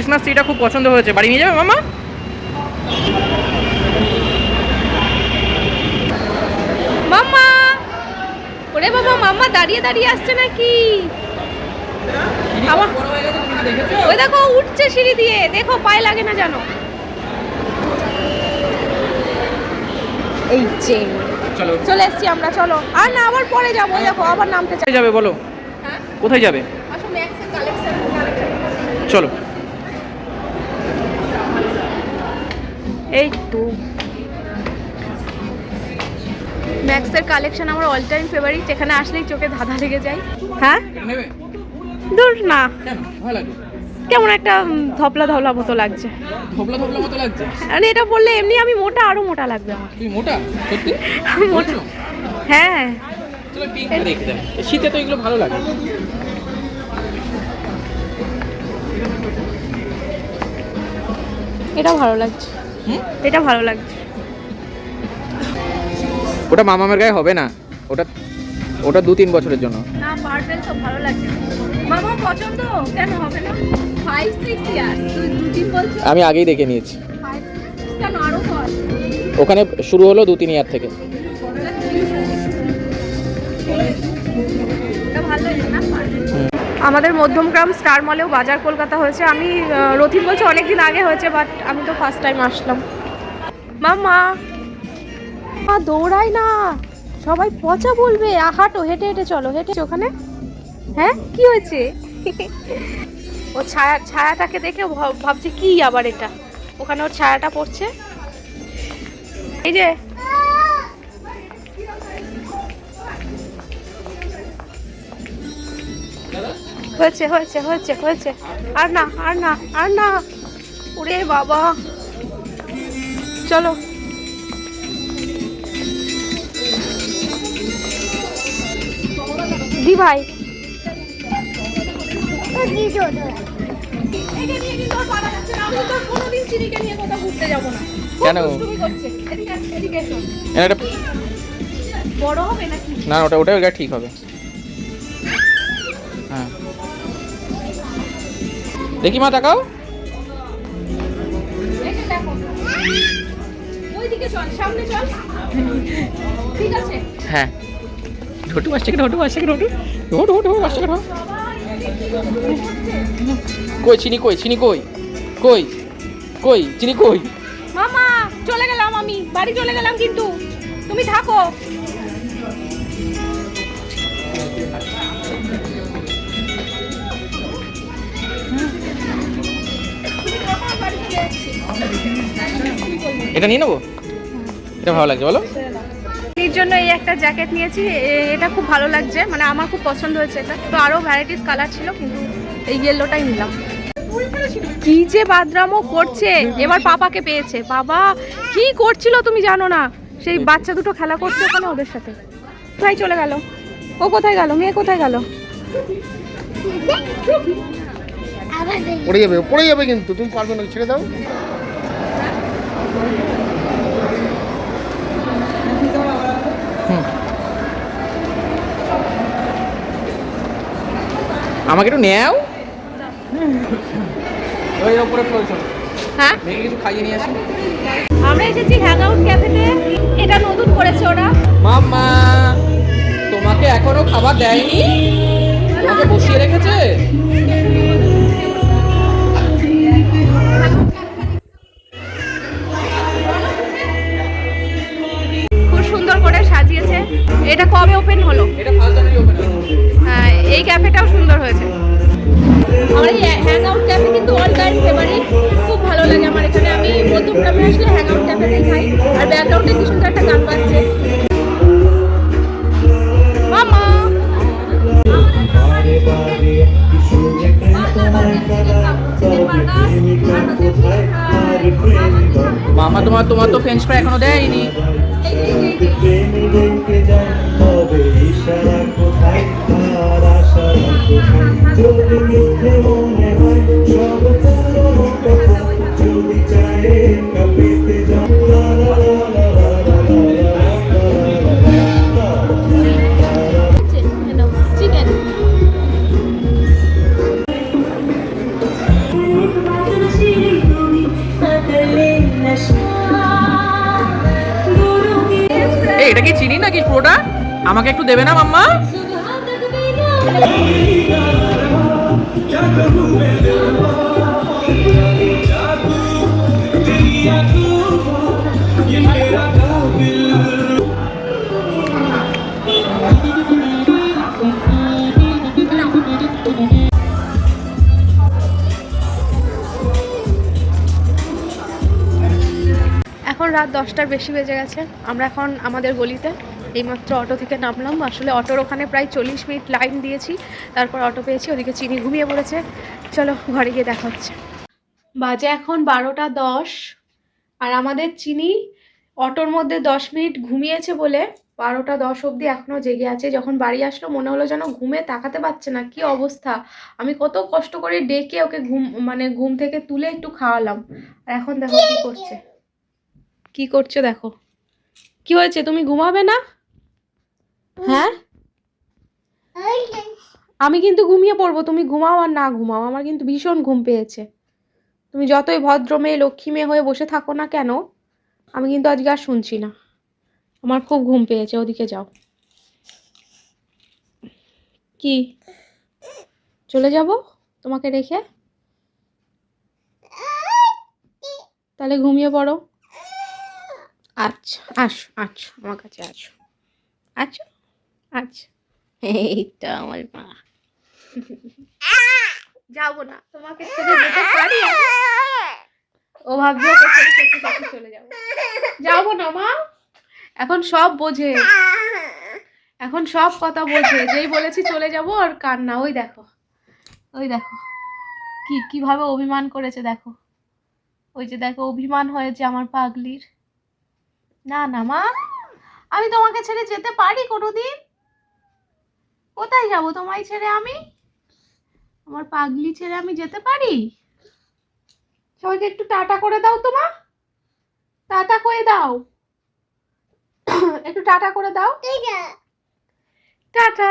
Christmas ট্রিটা খুব পছন্দ হয়েছে। বাড়ি নিয়ে যাবে মামা? মাম্মা! ওরে বাবা মাম্মা দাঁড়িয়ে দাঁড়িয়ে আসছে নাকি? আমার ওই দেখো উঠছে সিঁড়ি দিয়ে। দেখো পায়ে লাগে না জানো এই যে। চলো। চলে এসছি আমরা চলো। আর না আবার পরে যাব দেখো আবার নামতে যাবে বলো? হ্যাঁ? কোথায় যাবে? চলো। এই তো। ম্যাক্সের কালেকশন আমার অল টাইম ফেভারিট এখানে আসলেই চোখে ধাঁধা লেগে যায়। হ্যাঁ? দূর না। কেমন একটা ধপলা ধপলা মতো লাগছে। ধবলা ধবলা মতো লাগছে? মানে এটা বললে এমনি আমি মোটা আরও মোটা লাগবে আমার তুই মোটা? সত্যি? মোটা। হ্যাঁ। শীতে তো এগুলো ভালো লাগে। এটা ভালো লাগছে। এটা ভালো লাগছে। ওটা মামামের গায়ে হবে না? ওটা ওটা দু তিন বছরের জন্য। না পার্পেল তো ভালো লাগছে। মামা পছন্দ? কেন হবে না? ফাইভ সিক্স ইয়ার তুই দু তিন বলছো আমি আগেই দেখে নিয়েছি। ফাইভ কেন আরও ওখানে শুরু হলো দু তিন ইয়ার থেকে। আমাদের মধ্যমগ্রাম স্টার মলেও বাজার কলকাতা হয়েছে। আমি রথিন বলছে অনেক দিন আগে হয়েছে বাট আমি তো ফার্স্ট টাইম আসলাম। মামা মা দৌড়াই না। সবাই পচা বলবে। হাঁটো, হেঁটে হেঁটে চলো, হেঁটে ওখানে? হ্যাঁ? কি হয়েছে? ও ছায়া, ছায়াটাকে দেখে ভাব- ভাবছে কি আবার এটা? ওখানে ওর ছায়াটা পড়ছে। এই যে হয়েছে হয়েছে হয়েছে হয়েছে। আর না আর না আর না। ওরে বাবা। চলো। দি ভাই। কেন? না ওটা ওটা ওটা ঠিক হবে। দেখি মা তাকাও। হ্যাঁ। আসছে আসছে আসছে কই চিনি কই চিনি কই? কই? কই চিনি কই? মামা চলে গেলাম আমি। বাড়ি চলে গেলাম কিন্তু। তুমি থাকো। এটা নিয়ে নেব? এটা ভালো লাগছে বলো। এর জন্য এই একটা জ্যাকেট নিয়েছি। এ- এটা খুব ভালো লাগছে। মানে আমার খুব পছন্দ হয়েছে এটা। তো আরও ভ্যারাইটিস কালার ছিল কিন্তু এই ইয়েলোটাই নিলাম। কি যে বাদরামও করছে! এবার পাপাকে পেয়েছে। বাবা কি করছিল তুমি জানো না? সেই বাচ্চা দুটো খেলা করছে ওখানে ওদের সাথে। কোথায় চলে গেল? ও কোথায় গেল? মেয়ে কোথায় গেল? পড়ে যাবে পড়ে যাবে কিন্তু। তুমি পারবে না ছেড়ে দাও। আমাকে একটু নেও ওই ওপরে চলছো হ্যাঁ? কিছু খাইয়ে নিয়ে আসি। আমরা এসেছি হ্যাং আউট ক্যাফেতে এটা নতুন করেছে ওরা। মাম্মা তোমাকে এখনও খাবার দেয়নি? তোমাকে বসিয়ে রেখেছে? আমার এই হ্যাং আউট ক্যাফে কিন্তু অল টাইম ফেভারিট খুব ভালো লাগে আমার এখানে। আমি নতুন ক্যাফে আসলে হ্যাং আউট ক্যাফেতেই খাই। আর ব্যাকগ্রাউন্ডে কি সুন্দর একটা গান বাজছে। মামা! মামা, তোমার তোমার তো ফ্রেঞ্চ ফ্রাই এখনও দেয়নি। প্রেমে ডেকে যায়। তবে ইশারা কোথায়? আর আশা কোথায়? যদি মিথ্যে মনে। এটা কি চিনি নাকি পুরোটা? আমাকে একটু দেবে না মাম্মা? রাত দশটার বেশি বেজে গেছে। আমরা এখন আমাদের গলিতে এইমাত্র অটো থেকে নামলাম। আসলে অটোর ওখানে প্রায় চল্লিশ মিনিট লাইন দিয়েছি, তারপর অটো পেয়েছি, ওদিকে চিনি ঘুমিয়ে পড়েছে। চলো ঘরে গিয়ে দেখা হচ্ছে। বাজে এখন বারোটা দশ, আর আমাদের চিনি অটোর মধ্যে দশ মিনিট ঘুমিয়েছে বলে বারোটা দশ অবধি এখনও জেগে আছে। যখন বাড়ি আসলো মনে হলো যেন ঘুমে তাকাতে পারছে না, কি অবস্থা? আমি কত কষ্ট করে ডেকে ওকে ঘুম মানে ঘুম থেকে তুলে একটু খাওয়ালাম। আর এখন দেখো কি করছে। কি করছ দেখো। কি হয়েছে? তুমি ঘুমাবে না? হ্যাঁ? আমি কিন্তু ঘুমিয়ে পড়ব। তুমি ঘুমাও আর না ঘুমাও। আমার কিন্তু ভীষণ ঘুম পেয়েছে। তুমি যতই ভদ্র মেয়ে, লক্ষ্মী মেয়ে হয়ে বসে থাকো না কেন, আমি কিন্তু আজকে আর শুনছি না। আমার খুব ঘুম পেয়েছে। ওদিকে যাও। কি? চলে যাব তোমাকে রেখে? তাহলে ঘুমিয়ে পড়ো। আচ্ছা আসো আচ্ছা আমার কাছে আসো। আচ্ছা আচ্ছা এইটা আমার মা। যাব না, তোমাকে ও ভাবছে চলে যাব। যাব না মা। এখন সব বোঝে। এখন সব কথা বোঝে। যেই বলেছি চলে যাব আর কান্না, ওই দেখো। ওই দেখো। কি, কীভাবে অভিমান করেছে, দেখো। ওই যে দেখো, অভিমান হয়েছে আমার পাগলির। না না মা। আমি তোমাকে ছেড়ে যেতে পারি কোনোদিন? কোথায় যাব তোমায় ছেড়ে আমি? আমার পাগলি ছেড়ে আমি যেতে পারি? সবাইকে একটু টাটা করে দাও তো মা। টাটা করে দাও। একটু টাটা করে দাও। টাটা।